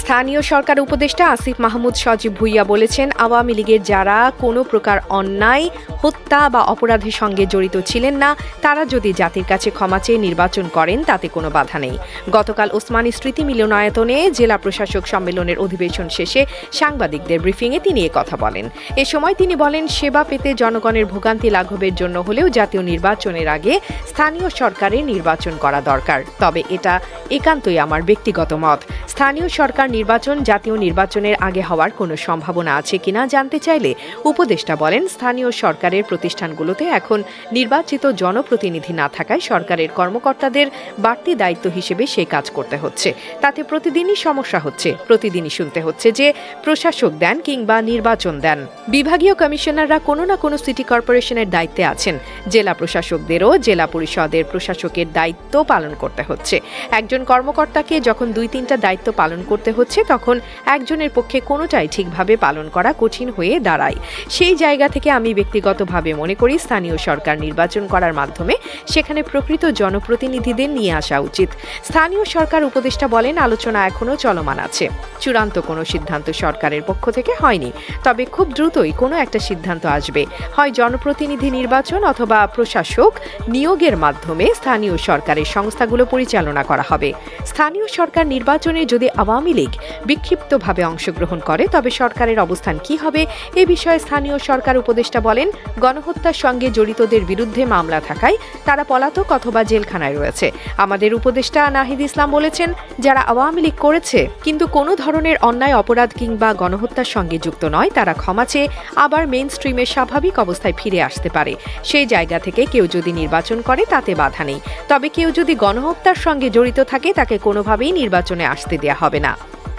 স্থানীয় সরকার উপদেষ্টা আসিফ মাহমুদ সজীব ভুইয়া বলেছেন, আওয়ামী লীগের যারা কোনো প্রকার অন্যায়, হত্যা বা অপরাধের সঙ্গে জড়িত ছিলেন না, তারা যদি জাতির কাছে ক্ষমা চেয়ে নির্বাচন করেন, তাতে কোনো বাধা নেই। গতকাল ওসমানী স্মৃতি মিলনায়তনে জেলা প্রশাসক সম্মেলনের অধিবেশন শেষে সাংবাদিকদের ব্রিফিংয়ে তিনি কথা বলেন। এ সময় তিনি বলেন, সেবা পেতে জনগণের ভোগান্তি লাঘবের জন্য হলেও জাতীয় নির্বাচনের আগে স্থানীয় সরকারের নির্বাচন করা দরকার। তবে এটা একান্তই আমার ব্যক্তিগত মত। স্থানীয় সরকার নির্বাচন, জাতীয় নির্বাচনের আগে হওয়ার কোনো সম্ভাবনা আছে কিনা জানতে চাইলে উপদেষ্টা বলেন, স্থানীয় সরকারের প্রতিষ্ঠানগুলোতে এখন নির্বাচিত জনপ্রতিনিধি না থাকায় সরকারের কর্মকর্তাদের বাড়তি দায়িত্ব হিসেবে সে কাজ করতে হচ্ছে। তাতে প্রতিদিনই সমস্যা হচ্ছে। প্রতিদিনই শুনতে হচ্ছে যে প্রশাসক দেন কিংবা নির্বাচন দেন। বিভাগীয় কমিশনাররা কোনো না কোনো সিটি কর্পোরেশনের দায়িত্বে আছেন। জেলা প্রশাসকদেরও জেলা পরিষদের প্রশাসকের দায়িত্ব পালন করতে হচ্ছে। একজন কর্মকর্তাকে যখন দুই তিনটা দায়িত্ব পালন করতে হচ্ছে তখন একজনের পক্ষে কোনোটাই ঠিকভাবে পালন করা কঠিন হয়ে দাঁড়ায়। সেই জায়গা থেকে আমি ব্যক্তিগতভাবে মনে করি স্থানীয় সরকার নির্বাচন করার মাধ্যমে সেখানে প্রকৃত জনপ্রতিনিধিদের নিয়ে আসা উচিত। স্থানীয় সরকার উপদেষ্টা বলেন, আলোচনা এখনও চলমান আছে। চূড়ান্ত কোনো সিদ্ধান্ত সরকারের পক্ষ থেকে হয়নি। তবে খুব দ্রুতই কোনো একটা সিদ্ধান্ত আসবে। হয় জনপ্রতিনিধি নির্বাচন অথবা প্রশাসক নিয়োগের মাধ্যমে স্থানীয় সরকারের সংস্থাগুলো পরিচালনা করা হবে। স্থানীয় সরকার নির্বাচনে যদি আওয়ামী লীগ বিক্ষিপ্তভাবে অংশগ্রহণ করে, তবে সরকারের অবস্থান কি হবে এ বিষয়ে স্থানীয় সরকার উপদেষ্টা বলেন, গণহত্যার সঙ্গে জড়িতদের বিরুদ্ধে মামলা থাকায় তারা পলাতক অথবা জেলখানায় রয়েছে। আমাদের উপদেষ্টা নাহিদ ইসলাম বলেছেন, যারা আওয়ামী লীগ করেছে, কিন্তু কোনো ধরনের অন্যায়, অপরাধ কিংবা গণহত্যার সঙ্গে যুক্ত নয়, তারা ক্ষমা চেয়ে আবার মেইন স্ট্রিমের স্বাভাবিক অবস্থায় ফিরে আসতে পারে। সেই জায়গা থেকে কেউ যদি নির্বাচন করে, তাতে বাধা নেই। তবে কেউ যদি গণহত্যার সঙ্গে জড়িত থাকে, তাকে কোনোভাবেই নির্বাচনে আসতে দেয়া হবে না।